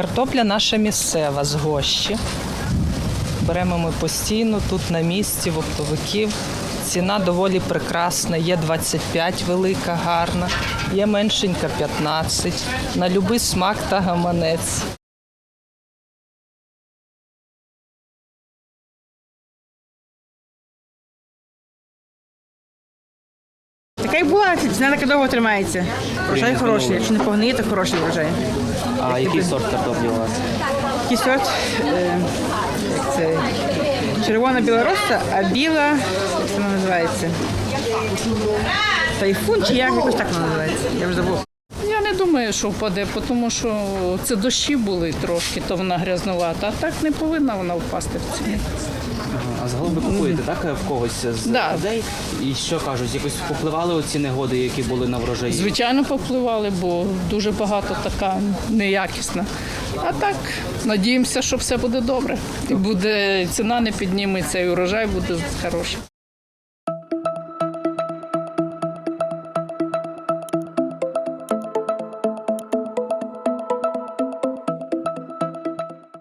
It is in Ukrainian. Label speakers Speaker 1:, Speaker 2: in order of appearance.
Speaker 1: Картопля наша місцева з гощі. Беремо ми постійно тут на місці, в оптовиків. Ціна доволі прекрасна. Є 25 велика, гарна, є меншенька 15. На будь-який смак та гаманець.
Speaker 2: Така й була, ціна така довго тримається. Врожай хороший, якщо не погниє, то хороший врожай.
Speaker 3: А який сорт картоплі у вас?
Speaker 2: Такий сорт, е, це, червона білороса, а біла, як це вона називається? Тайфун чи як якось так вона називається? Я вже забув.
Speaker 4: Думаю, що впаде, тому що це дощі були трошки, то вона грязнувата. А так не повинна вона впасти в ціні.
Speaker 3: А загалом ви купуєте так в когось з
Speaker 4: Да.
Speaker 3: людей? І що кажуть, якось попливали оці негоди, які були на врожаї?
Speaker 4: Звичайно, попливали, бо дуже багато така неякісна. А так, надіємося, що все буде добре. І буде ціна не підніметься, і урожай буде хороший.